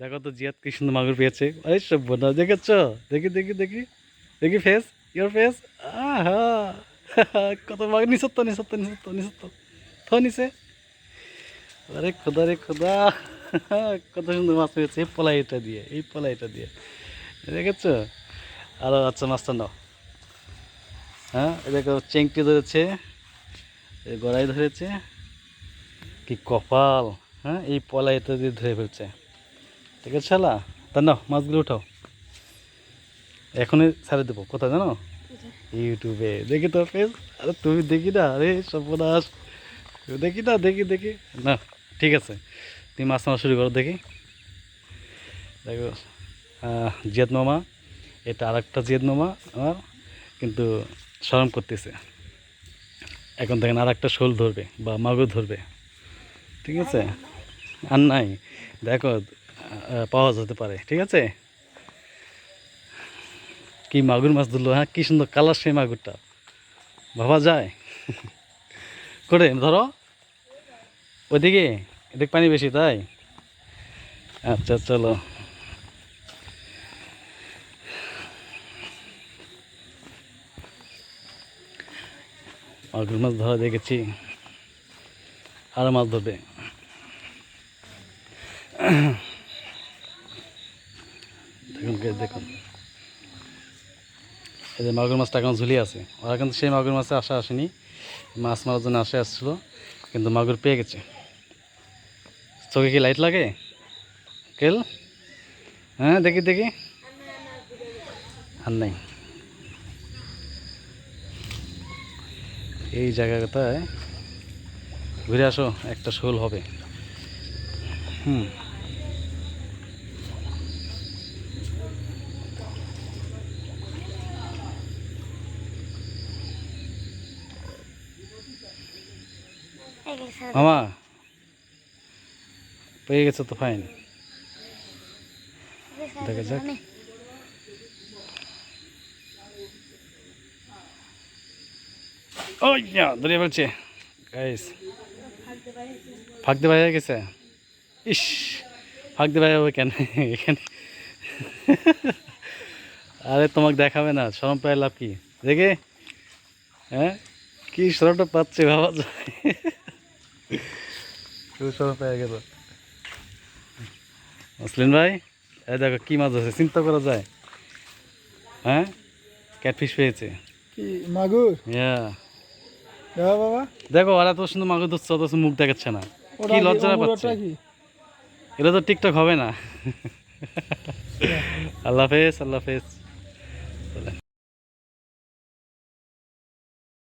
দেখো তো জিয়াদ কি সুন্দর মাগুর পেয়েছে। আরে সব বোনা দেখেছ? দেখি দেখি দেখি। দেখি ফেস ইয়োর ফেস আহা! কত মাগুর নিসত্ত নিসত্ত নিসত্ত নিসত্ত থ নিছে আরে খোদা রে খোদা। কত সুন্দর মাছ পেয়েছে, এই পলাইটা দিয়ে, এই পলাইটা দিয়ে। দেখেছ? আরও আচ্ছা মাছটা নাও। হ্যাঁ দেখো, চেংটি ধরেছে গড়াই ধরেছে। কি কপাল হ্যাঁ এই পলাইটা দিয়ে ধরে ফেলছে। আছে শালা, তা নাও, মাছগুলো উঠাও। এখনই ছাড়ে দেবো কোথায় জানো? ইউটিউবে, দেখি তো ফেস আরে তুমি দেখি না, আরে সর্বনাশ। দেখি না, দেখি দেখি। না, ঠিক আছে, তুমি মাছ মারা শুরু করো, দেখি। দেখো জিয়াদ মামা, এটা আর একটা জিয়াদ মামা আমার, কিন্তু শরম করতেছে। এখন দেখেন আর একটা শোল ধরবে বা মাগুর ধরবে। ঠিক আছে? আর নাই। দেখো পাওয়া যেতে পারে, ঠিক আছে? কি মাগুর মাছ ধরলো হ্যাঁ? কি সুন্দর কালার সেই মাগুরটা। ভাবা যায়? করে, ধরো। ওইদিকে, এদিকে পানি বেশি, তাই? আচ্ছা চলো। মাগুর মাছ ধরা দেখেছি। আর মাছ ধরবে। দেখুন। এই যে মাগুর মাছটা এখন ঝুলিয়ে আছে। ওরা কিন্তু সেই মাগুর মাছে আসা আসেনি। মাছ মারার জন্য আসে আসছিল, কিন্তু মাগুর পেয়ে গেছে। চোখে কি লাইট লাগে? কেল? হ্যাঁ দেখি দেখি। আর নাই। এই জায়গাটায় ঘুরে আসো, একটা শোল হবে। হুম। মামা পেয়ে গেছে তো ফাইন দেখা যাক। ওই ধরে বলছে গাইস ফাঁকতে বাইরে গেছে। ইস ফাঁকতে বাইরে হবে কেন? এখানে। আরে তোমাকে দেখাবে না সরম পায় লাভ কি? দেখে? হ্যাঁ? কি সরমটা পাচ্ছে ভাবা যায় পেয়ে গেল। মুসলিম ভাই এই দেখো কি মাছ আছে চিন্তা করা যায়। হ্যাঁ? ক্যাটফিশ পেয়েছে। কি মাগুর? হ্যাঁ বাবা। দেখো ওরা তো সুন্দর মাগুর ধরছে অথচ মুখ দেখাচ্ছে না। কি কি- লজ্জা পাচ্ছে? এটা তো টিকটক হবে না। আল্লাহ হাফেজ আল্লাহ হাফেজ।